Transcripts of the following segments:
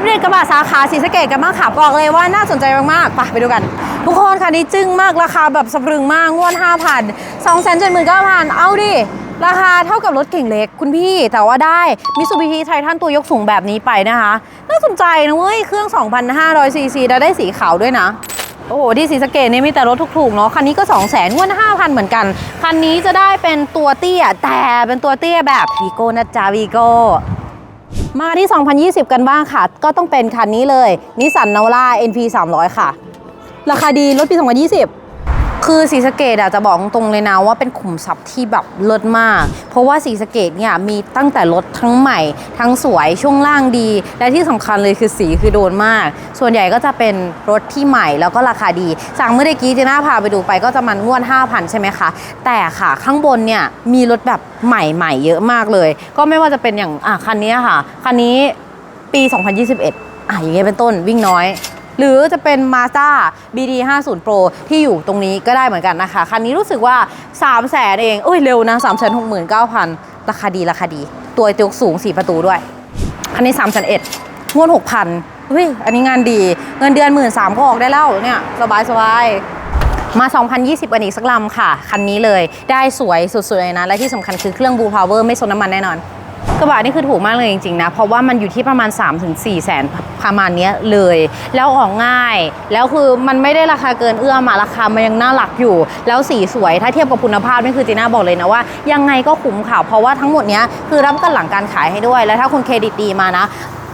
ปเดตกระบะสาขาศรีสะเกดกันบ้างค่ะ บอกเลยว่าน่าสนใจมากๆไปไปดูกัน ทุกคนค่ะนี่จึ้งมากราคาแบบสะพรึงมากงวด5,000 2 7 9 0 0 0 เอาดิ ราคาเท่ากับรถเก่งเล็กคุณพี่ แต่ว่าได้มิ t ซูบิชิไททันตัวยกสูงแบบนี้ไปนะคะ น่าสนใจนะเว้ย เครื่อง 2,500ซีซีได้สีขาวด้วยนะโอ้โหที่ศรีสะเกดนี่มีแต่รถถูกๆเนาะคันนี้ก็ 2 0 0 0 0 0งวด5,000เหมือนกัน คันนี้จะได้เป็นตัวเตี้ยแต่เป็นตัวเตี้ยแบบวีโก้นะจ๊ะวีโก้ มาที่ 2020 กันบ้างค่ะ ก็ต้องเป็นคันนี้เลยนิสสันนาวร่า NP 300 ค่ะ ราคาดีรถปี 2020 คือสีสเกดอะจะบอกตรงเลยนะว่าเป็นขุมทรัพย์ที่แบบเลิศมาก เพราะว่าสีสเกดเนี่ยมีตั้งแต่รถทั้งใหม่ ทั้งสวยช่วงล่างดี และที่สำคัญเลยคือสีคือโดนมาก ส่วนใหญ่ก็จะเป็นรถที่ใหม่แล้วก็ราคาดี สั่งเมื่อกี้เจน่าพาไปดูไปก็จะมันงวด5,000 ใช่ไหมคะ แต่ค่ะข้างบนเนี่ยมีรถแบบใหม่ๆเยอะมากเลย ก็ไม่ว่าจะเป็นอย่างอะคันนี้ค่ะคันนี้ปี 2021อะอย่างเงี้ยเป็นต้นวิ่งน้อย หรือจะเป็น Mazda BD 50 Pro ที่อยู่ตรงนี้ก็ได้เหมือนกันนะคะ คันนี้รู้สึกว่า 3 0 0แสนเอง เอ้ย เร็วนะ 3 6 9 0 0 0 ราคาดีราคาดี ตัวตัวยกสูง 4 ประตูด้วย คันนี้3 1 0 0งวด6,000เฮ้ย อันนี้งานดี เงินเดือน1 3ื่นก็ออกได้แล้วเนี่ย สบายสบายมา 2020กันอีกสักลำค่ะ คันนี้เลย ได้สวยสุดๆเลยนะ และที่สำคัญคือเครื่อง Blue Power ไม่ซนน้ำมันแน่นอน กระบะนี่คือถูกมากเลยจริงๆนะ เพราะว่ามันอยู่ที่ประมาณ3-4แสนประมาณนี้เลย แล้วออกง่าย แล้วคือมันไม่ได้ราคาเกินเอื้อมอะราคามันยังน่ารักอยู่ แล้วสีสวยถ้าเทียบกับคุณภาพนี่คือจีน่าบอกเลยนะว่า ยังไงก็คุ้มค่ะเพราะว่าทั้งหมดนี้คือรับกันหลังการขายให้ด้วย แล้วถ้าคุณเครดิตดีมานะ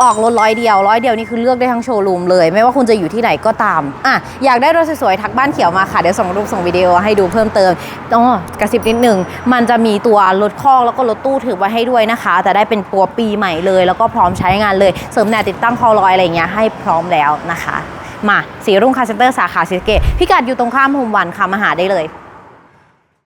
ออกรถร้อยเดียวร้อยเดียวนี่คือเลือกได้ทั้งโชว์รูมเลย ไม่ว่าคุณจะอยู่ที่ไหนก็ตามอะอยากได้รถสวยๆทักบ้านเขียวมาค่ะ เดี๋ยวส่งรูปส่งวิดีโอให้ดูเพิ่มเติมอ๋อกระซิบนิดหนึ่งมันจะมีตัวรถคอกแล้วก็รถตู้ถือไว้ให้ด้วยนะคะ แต่ได้เป็นตัวปีใหม่เลย แล้วก็พร้อมใช้งานเลย เสริมแนบติดตั้งคอลอยอะไรเงี้ยให้พร้อมแล้วนะคะ มาสีรุ่งคาเซนเตอร์สาขาสิเกตพิกัดอยู่ตรงข้ามโฮมวันค่ะมาหาได้เลย